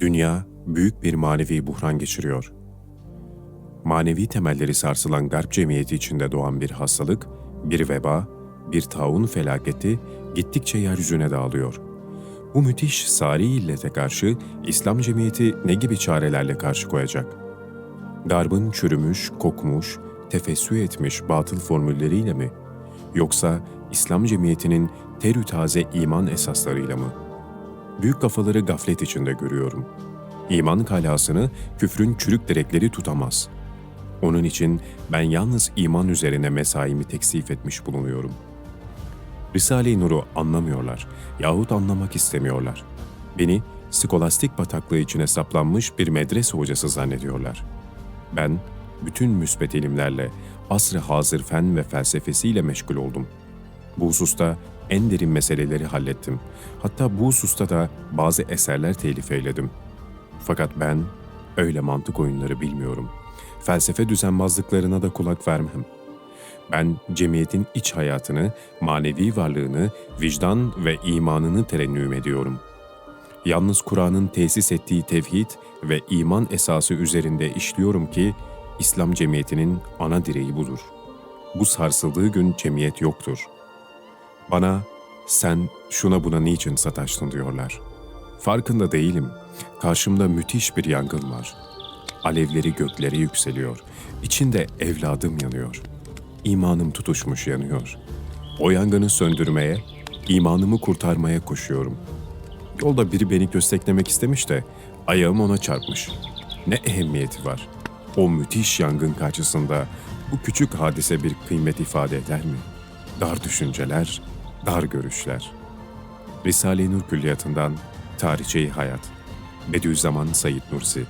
Dünya büyük bir manevi buhran geçiriyor. Manevi temelleri sarsılan garp cemiyeti içinde doğan bir hastalık, bir veba, bir taun felaketi gittikçe yeryüzüne dağılıyor. Bu müthiş sari illete karşı İslam cemiyeti ne gibi çarelerle karşı koyacak? Garbın çürümüş, kokmuş, tefessü etmiş batıl formülleriyle mi? Yoksa İslam cemiyetinin terü taze iman esaslarıyla mı? Büyük kafaları gaflet içinde görüyorum. İman kalasını küfrün çürük direkleri tutamaz. Onun için ben yalnız iman üzerine mesaimi teksif etmiş bulunuyorum. Risale-i Nur'u anlamıyorlar yahut anlamak istemiyorlar. Beni skolastik bataklığı içine saplanmış bir medrese hocası zannediyorlar. Ben bütün müsbet ilimlerle, asr-ı hazır fen ve felsefesiyle meşgul oldum. Bu hususta en derin meseleleri hallettim. Hatta bu hususta da bazı eserler telif eyledim. Fakat ben öyle mantık oyunları bilmiyorum. Felsefe düzenbazlıklarına da kulak vermem. Ben cemiyetin iç hayatını, manevi varlığını, vicdan ve imanını terennüm ediyorum. Yalnız Kur'an'ın tesis ettiği tevhid ve iman esası üzerinde işliyorum ki İslam cemiyetinin ana direği budur. Bu sarsıldığı gün cemiyet yoktur. Bana sen şuna buna niçin sataştın diyorlar. Farkında değilim. Karşımda müthiş bir yangın var. Alevleri göklere yükseliyor. İçinde evladım yanıyor. İmanım tutuşmuş yanıyor. O yangını söndürmeye, imanımı kurtarmaya koşuyorum. Yolda biri beni kösteklemek istemiş de ayağım ona çarpmış. Ne ehemmiyeti var? O müthiş yangın karşısında bu küçük hadise bir kıymet ifade eder mi? Dar düşünceler, dar görüşler. Risale-i Nur Külliyatı'ndan Tarihçeyi Hayat Bediüzzaman Said Nursi